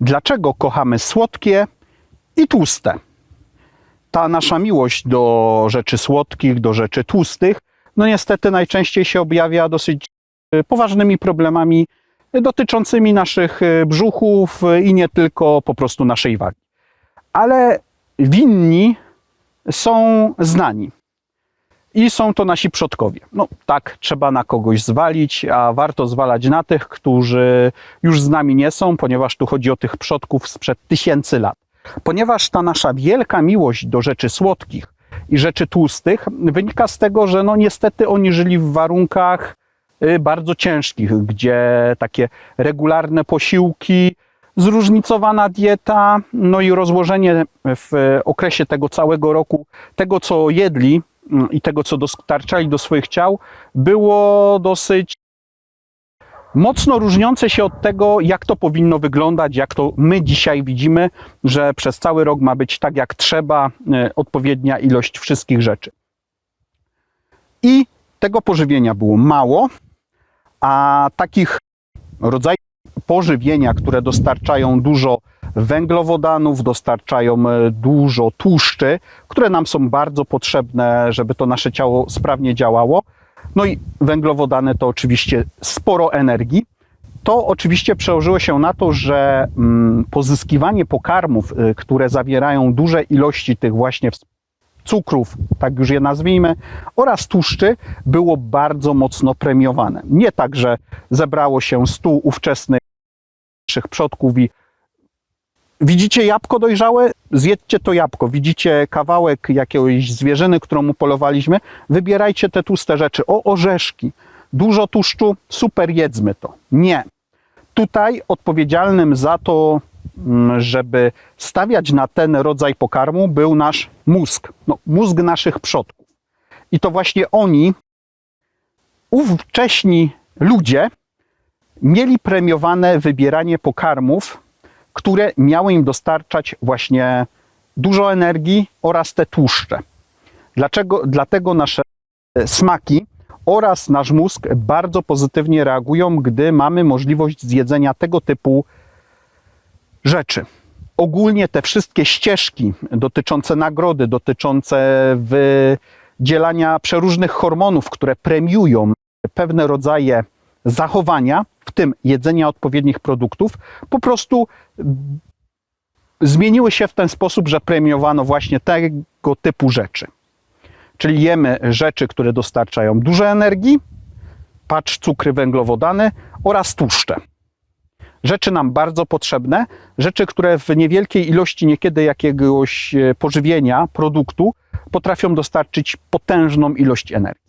Dlaczego kochamy słodkie i tłuste? Ta nasza miłość do rzeczy słodkich, do rzeczy tłustych, no niestety najczęściej się objawia dosyć e, poważnymi problemami dotyczącymi naszych e, brzuchów e, i nie tylko po prostu naszej wagi. Ale winni są znani. I są to nasi przodkowie. No tak, trzeba na kogoś zwalić, a warto zwalać na tych, którzy już z nami nie są, ponieważ tu chodzi o tych przodków sprzed tysięcy lat. Ponieważ ta nasza wielka miłość do rzeczy słodkich i rzeczy tłustych wynika z tego, że no niestety oni żyli w warunkach y, bardzo ciężkich, gdzie takie regularne posiłki, zróżnicowana dieta, no i rozłożenie w okresie tego całego roku tego, co jedli i tego, co dostarczali do swoich ciał, było dosyć mocno różniące się od tego, jak to powinno wyglądać, jak to my dzisiaj widzimy, że przez cały rok ma być tak, jak trzeba, e, odpowiednia ilość wszystkich rzeczy. I tego pożywienia było mało, a takich rodzajów pożywienia, które dostarczają dużo węglowodanów, dostarczają e, dużo tłuszczy, które nam są bardzo potrzebne, żeby to nasze ciało sprawnie działało. No i węglowodany to oczywiście sporo energii. To oczywiście przełożyło się na to, że mm, pozyskiwanie pokarmów, y, które zawierają duże ilości tych właśnie cukrów, tak już je nazwijmy, oraz tłuszczy było bardzo mocno premiowane. Nie tak, że zebrało się stu ówczesnych przodków i widzicie jabłko dojrzałe? Zjedźcie to jabłko. Widzicie kawałek jakiejś zwierzyny, którą upolowaliśmy? Wybierajcie te tłuste rzeczy. O, orzeszki. Dużo tłuszczu? Super, jedzmy to. Nie. Tutaj odpowiedzialnym za to, mm, żeby stawiać na ten rodzaj pokarmu, był nasz mózg. No, mózg naszych przodków. I to właśnie oni, ówcześni ludzie, mieli premiowane wybieranie pokarmów, które miały im dostarczać właśnie dużo energii oraz te tłuszcze. Dlaczego? Dlatego nasze smaki oraz nasz mózg bardzo pozytywnie reagują, gdy mamy możliwość zjedzenia tego typu rzeczy. Ogólnie te wszystkie ścieżki dotyczące nagrody, dotyczące wydzielania przeróżnych hormonów, które premiują pewne rodzaje zachowania, w tym jedzenia odpowiednich produktów, po prostu zmieniły się w ten sposób, że premiowano właśnie tego typu rzeczy. Czyli jemy rzeczy, które dostarczają dużo energii, patrz cukry, węglowodany oraz tłuszcze. Rzeczy nam bardzo potrzebne, rzeczy, które w niewielkiej ilości niekiedy jakiegoś e, pożywienia, produktu potrafią dostarczyć potężną ilość energii.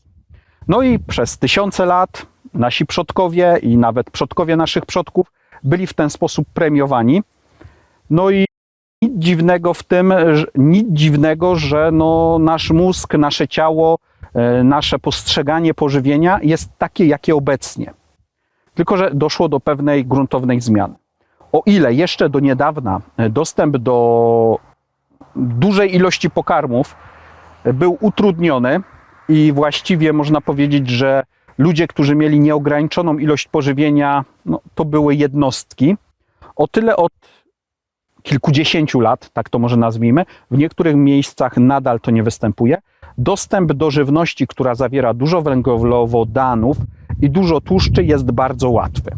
No i przez tysiące lat nasi przodkowie i nawet przodkowie naszych przodków byli w ten sposób premiowani. No i nic dziwnego w tym, nic dziwnego, że no nasz mózg, nasze ciało, e, nasze postrzeganie pożywienia jest takie, jakie obecnie. Tylko, że doszło do pewnej gruntownej zmiany. O ile jeszcze do niedawna e, dostęp do dużej ilości pokarmów e, był utrudniony i właściwie można powiedzieć, że ludzie, którzy mieli nieograniczoną ilość pożywienia, no, to były jednostki. O tyle od kilkudziesięciu lat, tak to może nazwijmy, w niektórych miejscach nadal to nie występuje. Dostęp do żywności, która zawiera dużo węglowodanów i dużo tłuszczy, jest bardzo łatwy.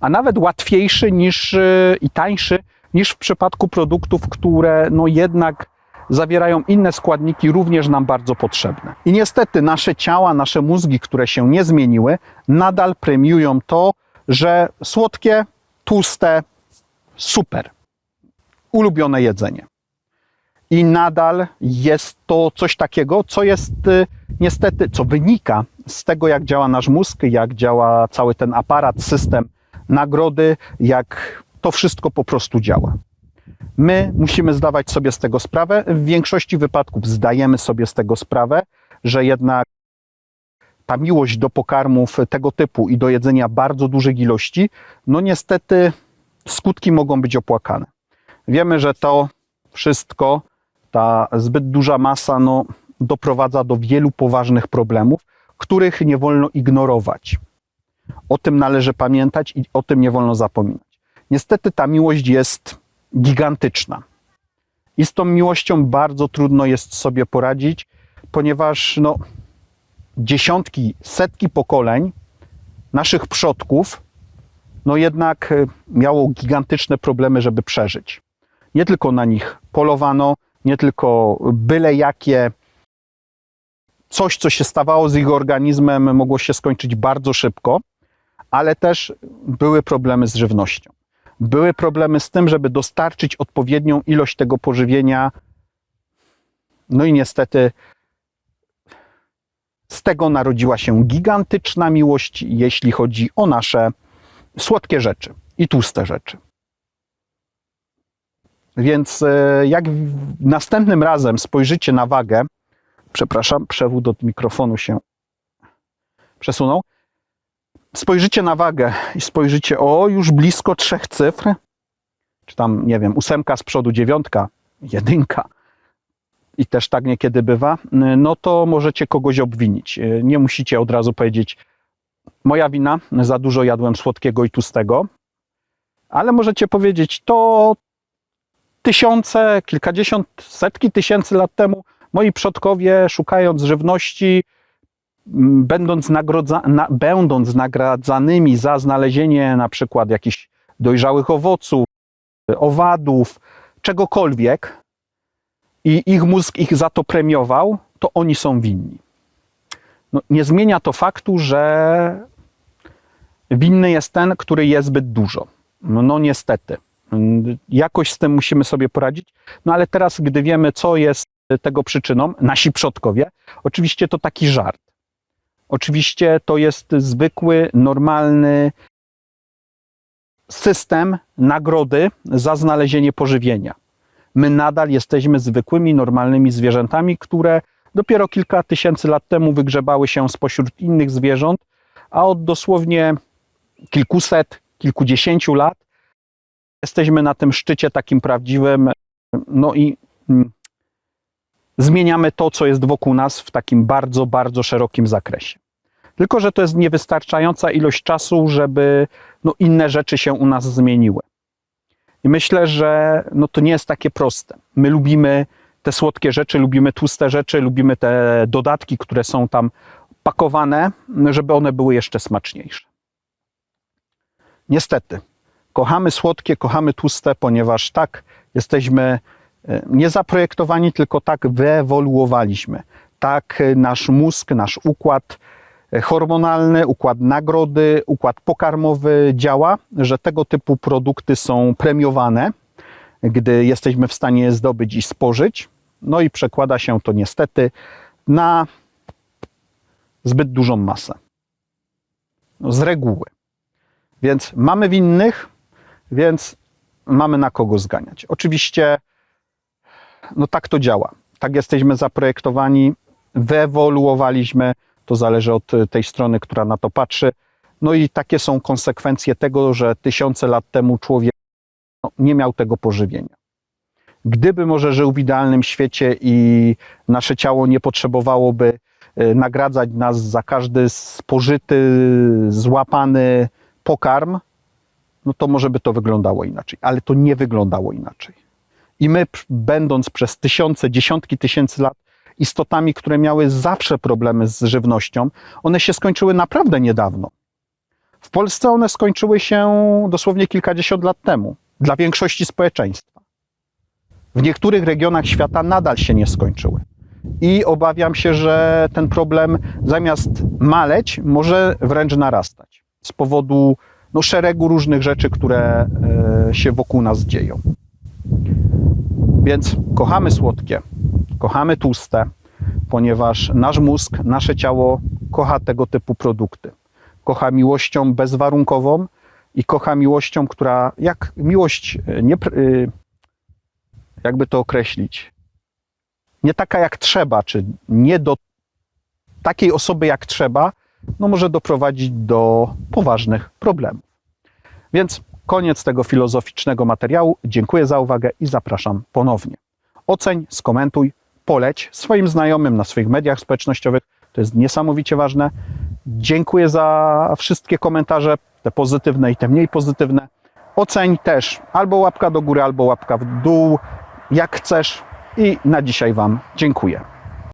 A nawet łatwiejszy niż y, i tańszy niż w przypadku produktów, które no jednak zawierają inne składniki, również nam bardzo potrzebne. I niestety nasze ciała, nasze mózgi, które się nie zmieniły, nadal premiują to, że słodkie, tłuste, super ulubione jedzenie. I nadal jest to coś takiego, co jest y, niestety, co wynika z tego, jak działa nasz mózg, jak działa cały ten aparat, system nagrody, jak to wszystko po prostu działa. My musimy zdawać sobie z tego sprawę. W większości wypadków zdajemy sobie z tego sprawę, że jednak ta miłość do pokarmów tego typu i do jedzenia bardzo dużych ilości, no niestety skutki mogą być opłakane. Wiemy, że to wszystko, ta zbyt duża masa, no, doprowadza do wielu poważnych problemów, których nie wolno ignorować. O tym należy pamiętać i o tym nie wolno zapominać. Niestety ta miłość jest gigantyczna. I z tą miłością bardzo trudno jest sobie poradzić, ponieważ no, dziesiątki, setki pokoleń naszych przodków no jednak e, miało gigantyczne problemy, żeby przeżyć. Nie tylko na nich polowano, nie tylko byle jakie coś, co się stawało z ich organizmem, mogło się skończyć bardzo szybko, ale też były problemy z żywnością. Były problemy z tym, żeby dostarczyć odpowiednią ilość tego pożywienia. No i niestety z tego narodziła się gigantyczna miłość, jeśli chodzi o nasze słodkie rzeczy i tłuste rzeczy. Więc e, jak następnym razem spojrzycie na wagę, przepraszam, przewód od mikrofonu się przesunął. Spojrzycie na wagę i spojrzycie, o, już blisko trzech cyfr, czy tam, nie wiem, ósemka z przodu, dziewiątka, jedynka, i też tak niekiedy bywa, no to możecie kogoś obwinić. Nie musicie od razu powiedzieć, moja wina, za dużo jadłem słodkiego i tłustego, ale możecie powiedzieć, to tysiące, kilkadziesiąt, setki tysięcy lat temu moi przodkowie, szukając żywności, będąc, nagrodza, na, będąc nagradzanymi za znalezienie na przykład jakichś dojrzałych owoców, owadów, czegokolwiek, i ich mózg ich za to premiował, to oni są winni. No, nie zmienia to faktu, że winny jest ten, który je zbyt dużo. No, no niestety. Jakoś z tym musimy sobie poradzić. No ale teraz, gdy wiemy, co jest tego przyczyną, nasi przodkowie, oczywiście to taki żart. Oczywiście to jest zwykły, normalny system nagrody za znalezienie pożywienia. My nadal jesteśmy zwykłymi, normalnymi zwierzętami, które dopiero kilka tysięcy lat temu wygrzebały się spośród innych zwierząt, a od dosłownie kilkuset, kilkudziesięciu lat jesteśmy na tym szczycie takim prawdziwym, no i mm, zmieniamy to, co jest wokół nas w takim bardzo, bardzo szerokim zakresie. Tylko, że to jest niewystarczająca ilość czasu, żeby no, inne rzeczy się u nas zmieniły. I myślę, że no, to nie jest takie proste. My lubimy te słodkie rzeczy, lubimy tłuste rzeczy, lubimy te dodatki, które są tam pakowane, żeby one były jeszcze smaczniejsze. Niestety, kochamy słodkie, kochamy tłuste, ponieważ tak jesteśmy nie zaprojektowani, tylko tak wyewoluowaliśmy. Tak e, nasz mózg, nasz układ e, hormonalny, układ nagrody, układ pokarmowy działa, że tego typu produkty są premiowane, gdy jesteśmy w stanie je zdobyć i spożyć. No i przekłada się to niestety na zbyt dużą masę. No, z reguły. Więc mamy winnych, więc mamy na kogo zganiać. Oczywiście, no tak to działa. Tak jesteśmy zaprojektowani, wyewoluowaliśmy. To zależy od y, tej strony, która na to patrzy. No i takie są konsekwencje tego, że tysiące lat temu człowiek no, nie miał tego pożywienia. Gdyby może żył w idealnym świecie i nasze ciało nie potrzebowałoby y, nagradzać nas za każdy spożyty, złapany pokarm, no to może by to wyglądało inaczej. Ale to nie wyglądało inaczej. I my, będąc przez tysiące, dziesiątki tysięcy lat istotami, które miały zawsze problemy z żywnością, one się skończyły naprawdę niedawno. W Polsce one skończyły się dosłownie kilkadziesiąt lat temu dla większości społeczeństwa. W niektórych regionach świata nadal się nie skończyły. I obawiam się, że ten problem zamiast maleć, może wręcz narastać z powodu no, szeregu różnych rzeczy, które e, się wokół nas dzieją. Więc kochamy słodkie, kochamy tłuste, ponieważ nasz mózg, nasze ciało kocha tego typu produkty. Kocha miłością bezwarunkową i kocha miłością, która jak miłość, e, nie, y, jakby to określić, nie taka jak trzeba, czy nie do takiej osoby jak trzeba, no może doprowadzić do poważnych problemów. Więc koniec tego filozoficznego materiału. Dziękuję za uwagę i zapraszam ponownie. Oceń, skomentuj, poleć swoim znajomym na swoich mediach społecznościowych. To jest niesamowicie ważne. Dziękuję za wszystkie komentarze, te pozytywne i te mniej pozytywne. oceń też albo łapka do góry, albo łapka w dół, jak chcesz. I na dzisiaj Wam dziękuję.